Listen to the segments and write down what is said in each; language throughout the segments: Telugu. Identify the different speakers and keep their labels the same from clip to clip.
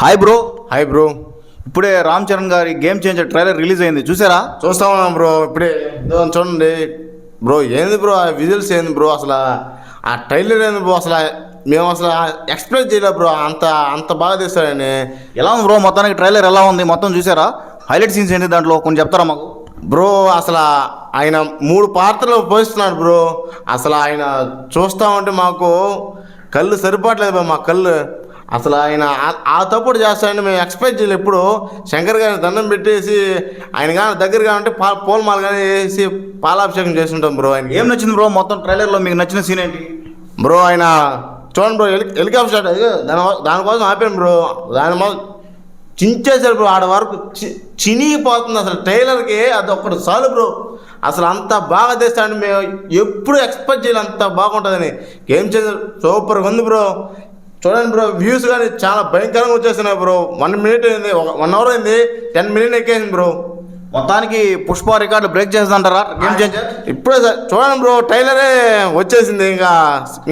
Speaker 1: హాయ్ బ్రో
Speaker 2: హాయ్ బ్రో
Speaker 1: ఇప్పుడే రామ్ చరణ్ గారి గేమ్ చేంజర్ ట్రైలర్ రిలీజ్ అయింది. చూసారా?
Speaker 2: చూస్తా ఉన్నాం బ్రో ఇప్పుడే చూడండి. బ్రో ఏంది బ్రో ఆ విజువల్స్ ఏంది బ్రో అసలు ఆ ట్రైలర్ ఏంది బ్రో అసలు మేము అసలు ఎక్స్ప్లెయిన్ చేయలేదు బ్రో అంత అంత బాగా తీస్తాడని
Speaker 1: ఎలా ఉంది బ్రో మొత్తానికి ట్రైలర్ ఎలా ఉంది? మొత్తం చూసారా? హైలైట్ సీన్స్ ఏంటి దాంట్లో? కొంచెం చెప్తారా మాకు?
Speaker 2: బ్రో అసలు ఆయన మూడు పాత్రలు పోయిస్తున్నాడు బ్రో అసలు ఆయన చూస్తూ ఉంటే మాకు కళ్ళు సరిపడలేదు బ్రో మా కళ్ళు అసలు ఆయన ఆ- తప్పుడు చేస్తాడని మేము ఎక్స్పెక్ట్ చేయలేదు. ఎప్పుడు శంకర్ గారిని దండం పెట్టేసి ఆయన కానీ దగ్గర కావాలంటే పా పూలమాల కానీ వేసి పాలాభిషేకం చేస్తుంటాం బ్రో ఆయన
Speaker 1: ఏం నచ్చింది బ్రో? మొత్తం ట్రైలర్లో మీకు నచ్చిన సీన్ ఏంటి?
Speaker 2: బ్రో ఆయన చూడండి బ్రో హెలి హెలికాప్టర్ దాని దానికోసం ఆపాను బ్రో. దాని మొదలు చించేశారు బ్రో ఆడ వరకు. చి- చినిగిపోతుంది అసలు ట్రైలర్కి అది ఒక్కటి చాలు బ్రో. అసలు అంత బాగా తెస్తాడని మేము ఎప్పుడు ఎక్స్పెక్ట్ చేయాలి అంత బాగుంటుందని. గేమ్ చేంజర్ సూపర్గా ఉంది బ్రో. చూడండి బ్రో వ్యూస్ కానీ చాలా భయంకరంగా వచ్చేస్తున్నాయి బ్రో. వన్ మినిట్ అయింది వన్ అవర్ అయింది టెన్ మినిట్ ఎక్కేసింది బ్రో.
Speaker 1: మొత్తానికి పుష్ప రికార్డు బ్రేక్ చేస్తుంటారా గేమ్ చేంజర్
Speaker 2: ఇప్పుడే సార్ చూడండి బ్రో ట్రైలరే వచ్చేసింది ఇంకా.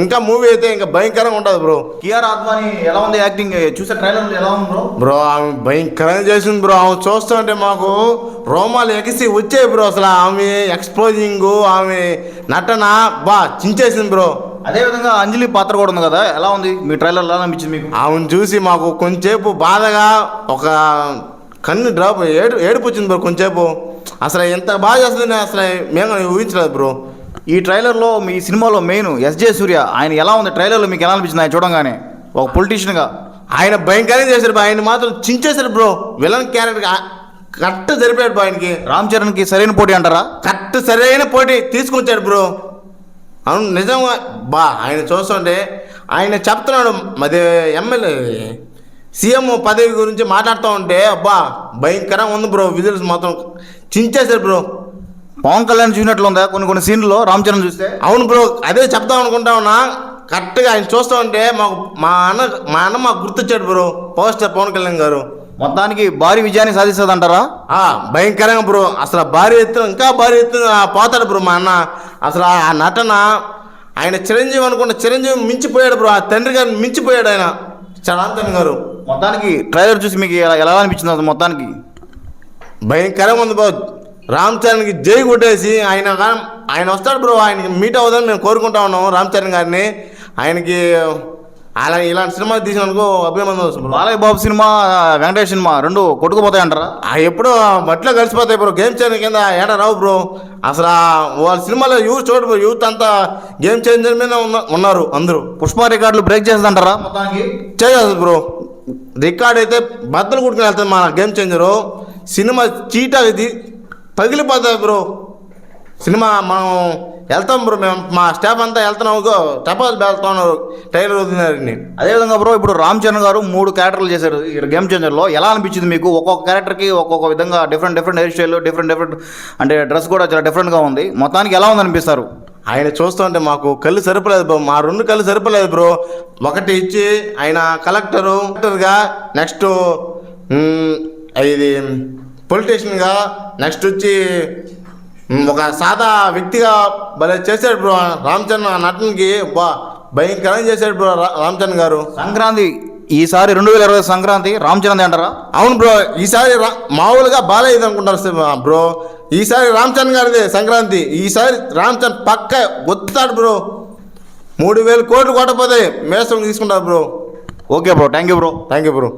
Speaker 2: ఇంకా మూవీ అయితే ఇంకా భయంకరంగా ఉంటుంది బ్రో.
Speaker 1: కియార్ ఆద్వాని ఎలా ఉంది యాక్టింగ్ చూసే ట్రైలర్ ఎలా ఉంది బ్రో?
Speaker 2: బ్రో ఆమె భయంకరంగా చేసింది బ్రో. ఆమె చూస్తుంటే మాకు రోమాలు ఎగిసి వచ్చాయి బ్రో అసలు. ఆమె ఎక్స్ప్లోజింగ్ ఆమె నటన బా చించేసింది బ్రో.
Speaker 1: అదేవిధంగా అంజలి పాత్ర కూడా ఉంది కదా ఎలా ఉంది? మీ ట్రైలర్ ఎలా అనిపించింది మీకు?
Speaker 2: ఆమెను చూసి మాకు కొంచెంసేపు బాధగా ఒక కన్ను డ్రాప్ ఏడు ఏడుపు వచ్చింది బ్రో కొంచెంసేపు. అసలు ఎంత బాగా చేస్తుంది అసలు మేము ఊహించలేదు బ్రో.
Speaker 1: ఈ ట్రైలర్లో మీ సినిమాలో మెయిన్ ఎస్జే సూర్య ఆయన ఎలా ఉంది? ట్రైలర్లో మీకు ఎలా అనిపించింది? ఆయన చూడంగానే ఒక పొలిటీషియన్గా
Speaker 2: ఆయన భయంకరంగా చేశారు బ్రో. ఆయన మాత్రం చించేశారు బ్రో. విలన్ క్యారెక్టర్ కరెక్ట్ సరిపోయాడు బ్రో ఆయనకి.
Speaker 1: రామ్ చరణ్కి సరైన పోటీ అంటారా?
Speaker 2: కరెక్ట్ సరైన పోటీ తీసుకొచ్చాడు బ్రో. అవును నిజంగా బా ఆయన చూస్తుంటే ఆయన చెప్తున్నాడు అది ఎమ్మెల్యే సీఎం పదవి గురించి మాట్లాడుతూ ఉంటే అబ్బా భయంకరంగా ఉంది బ్రో విజువల్స్ మొత్తం చించేశారు బ్రో.
Speaker 1: పవన్ కళ్యాణ్ చూసినట్లు ఉందా కొన్ని కొన్ని సీన్లో రామ్ చరణ్ చూస్తే?
Speaker 2: అవును బ్రో అదే చెప్దాం అనుకుంటా ఉన్నా కరెక్ట్గా ఆయన చూస్తూ ఉంటే మాకు మా అన్న మా అన్న మాకు గుర్తొచ్చాడు bro power star Pawan Kalyan garu.
Speaker 1: మొత్తానికి భారీ విజయాన్ని సాధిస్తుంది అంటారా
Speaker 2: ఆ, భయంకరంగా బ్రో అసలు భారీ ఎత్తున ఇంకా భారీ ఎత్తున పోతాడు బ్రో మా అన్న. అసలు ఆ నటన ఆయన చిరంజీవి అనుకున్న చిరంజీవి మించిపోయాడు బ్రో. ఆ తండ్రి గారిని మించిపోయాడు ఆయన. చలాంతన్ గారు.
Speaker 1: మొత్తానికి ట్రైలర్ చూసి మీకు ఎలా అనిపించింది అసలు మొత్తానికి?
Speaker 2: భయంకరంగా ఉంది బ్రో. రామ్ చరణ్కి జై కొట్టేసి ఆయన ఆయన వస్తాడు బ్రో. ఆయనకి మీట్ అవుదామని మేము కోరుకుంటా ఉన్నాము రామ్ చరణ్ గారిని. ఆయనకి అలా ఇలాంటి సినిమా తీసినందుకు అభినందన వస్తుంది
Speaker 1: బాలయ్య బాబు సినిమా వెంకటేష్ సినిమా రెండు కొట్టుకుపోతాయి అంటారా
Speaker 2: ఆ ఎప్పుడో మట్లో కలిసిపోతాయి బ్రో. గేమ్ చేంజర్ కింద ఏడ రావు బ్రో. అసలు ఆ వాళ్ళ సినిమాలో యూత్ చూడు బ్రో. యూత్ అంతా గేమ్ చేంజర్ మీద ఉన్న- ఉన్నారు అందరూ.
Speaker 1: పుష్ప రికార్డులు బ్రేక్ చేస్తుంటారా మొత్తానికి
Speaker 2: చేయదు బ్రో. రికార్డ్ అయితే బద్దలు కుట్టుకుని వెళ్తుంది మన గేమ్ చేంజరు. సినిమా చీట ఇది పగిలిపోతుంది బ్రో. సినిమా మనం వెళ్తాం బ్రో మేము మా స్టాఫ్ అంతా వెళ్తున్నాం టపాలు వెళ్తున్నారు టైలర్ వదిలినారని.
Speaker 1: అదేవిధంగా బ్రో ఇప్పుడు రామ్ చరణ్ గారు మూడు క్యారెక్టర్లు చేశారు గేమ్ చేంజర్లో. ఎలా అనిపించింది మీకు? ఒక్కొక్క క్యారెక్టర్కి ఒక్కొక్క విధంగా different different hair style different different అంటే డ్రెస్ కూడా చాలా డిఫరెంట్గా ఉంది. మొత్తానికి ఎలా ఉంది అనిపిస్తారు?
Speaker 2: ఆయన చూస్తుంటే మాకు కళ్ళు సరిపోలేదు బ్రో మా రెండు కళ్ళు సరిపోలేదు బ్రో. ఒకటి ఇచ్చి ఆయన కలెక్టరు కలెక్టర్గా నెక్స్ట్ ఇది పొలిటీషియన్గా నెక్స్ట్ వచ్చి ఒక సాదా వ్యక్తిగా భలే చేశాడు బ్రో రామ్ చరణ్ ఆ నటనకి. బా భయంకరంగా చేశాడు బ్రో రా- రామ్ చరణ్ గారు.
Speaker 1: సంక్రాంతి ఈసారి రెండు వేల ఇరవై సంక్రాంతి రామ్ చరణ్ అంటారా?
Speaker 2: అవును బ్రో ఈసారి మామూలుగా బాలయ్య అనుకుంటారు బ్రో. ఈసారి రామ్ చరణ్ గారిది సంక్రాంతి. ఈసారి రామ్ చరణ్ పక్క గుర్తాడు బ్రో. మూడు వేలు కోట్లు కొట్టపోతే మేసం తీసుకుంటారు bro.
Speaker 1: Okay bro thank you bro.
Speaker 2: Thank you bro.